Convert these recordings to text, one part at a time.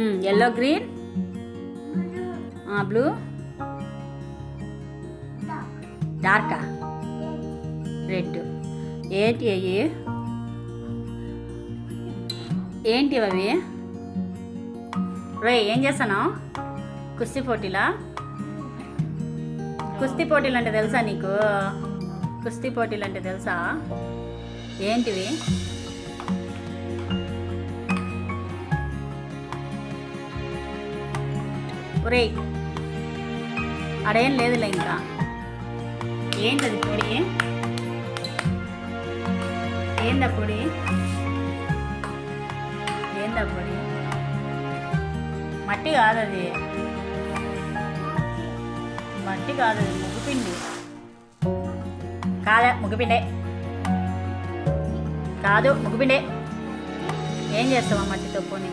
Yellow green blue డార్కా red ఏంటి అవి? ఏంటి అవి? రే ఏం చేస్తాను కుస్తీ పోటీలా? కుస్తీ పోటీలు అంటే తెలుసా నీకు? కుస్తీ పోటీలు అంటే తెలుసా? ఏంటివి? ఒరే అడేం లేదులే ఇంకా ఏంటది పొడి ఏందా పొడి ఏందా పొడి మట్టి కాదు అది మట్టి కాదు అది ముగ్గుపిండి కాదా ముగ్గుపిండే కాదు ముగ్గుపిండే ఏం చేస్తావా మట్టితో పోనీ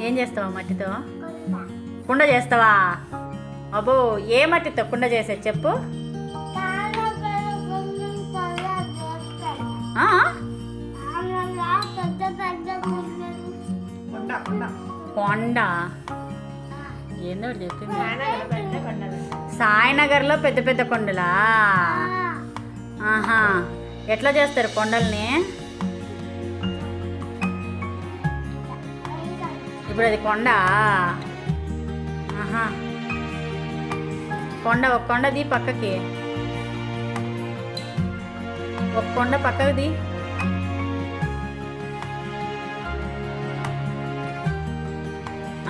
ఏం చేస్తావా మట్టితో? కుండ చేస్తావా? అబ్బో ఏ మట్టితో కుండ చేసేది చెప్పు? కొండ ఏందో చెప్పింది. సాయినగర్లో పెద్ద పెద్ద కొండలా? ఆహా. ఎట్లా చేస్తారు కొండల్ని? ఇప్పుడు అది కొండ. ఆహా. కొండ ఒక కొండది పక్కకి. ఒక కొండ పక్కది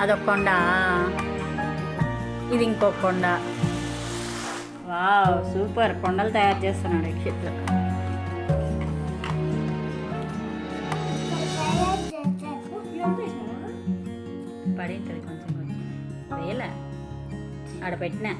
అదొక కొండ. ఇది ఇంకొక కొండ. Wow super. కొండలు తయారు చేస్తున్నాడు యక్షిత్లో పడింటుంది కొంచెం కొంచెం వేల ఆడ పెట్టినా